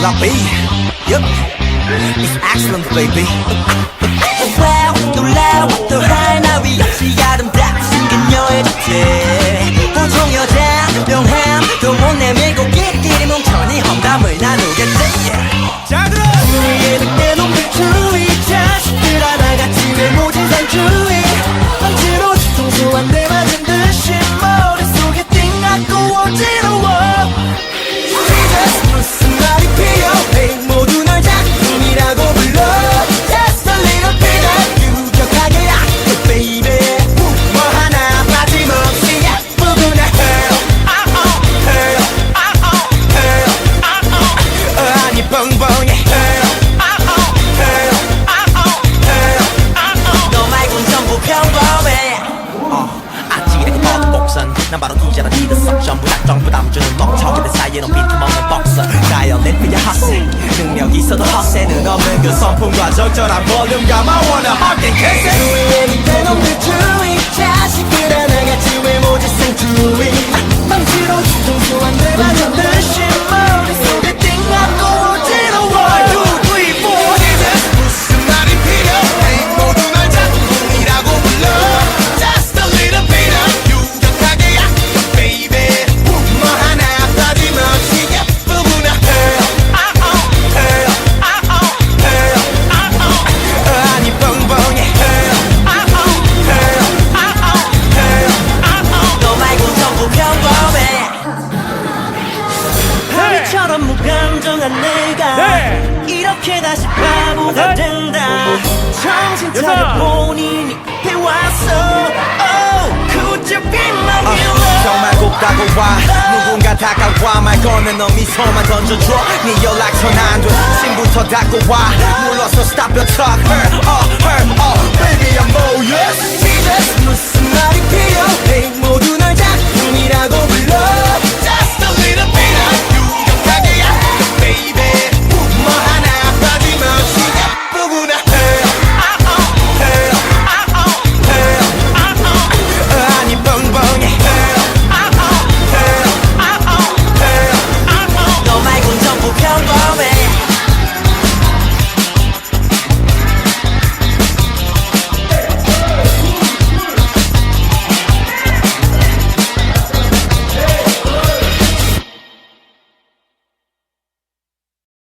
La B, yep, it's excellent, baby. wow 놀라워 또 하나 위 없이 아름답신 그녀의 자태 보통 여자 명함 또못 내밀고 끼리끼리 뭉쳐니 험담을 나누 아찔하게 뻗은 곡선. 난 바로 기자라 리더석 전부 다 정부 담 주는 멍청이들 사이에는 비틈없는 복서 가연된 그의 허세? 능력 있어도 허세는 없는 그 성품과 적절한 볼륨감 I wanna hug and kiss it 주위에 밑에 놈들 주위 자식 무감정한 내가 이렇게 다시 바보가 된다. 정신 차려 본인이 배웠어. Oh, could you be my 아, hero 정말 곱다고 와. 누군가 다가와. 말 거는 너 미소만 던져줘. 네 연락처 안돼. 신부터 닫고 와. 눌러서 stop your talk. Her, oh, her, oh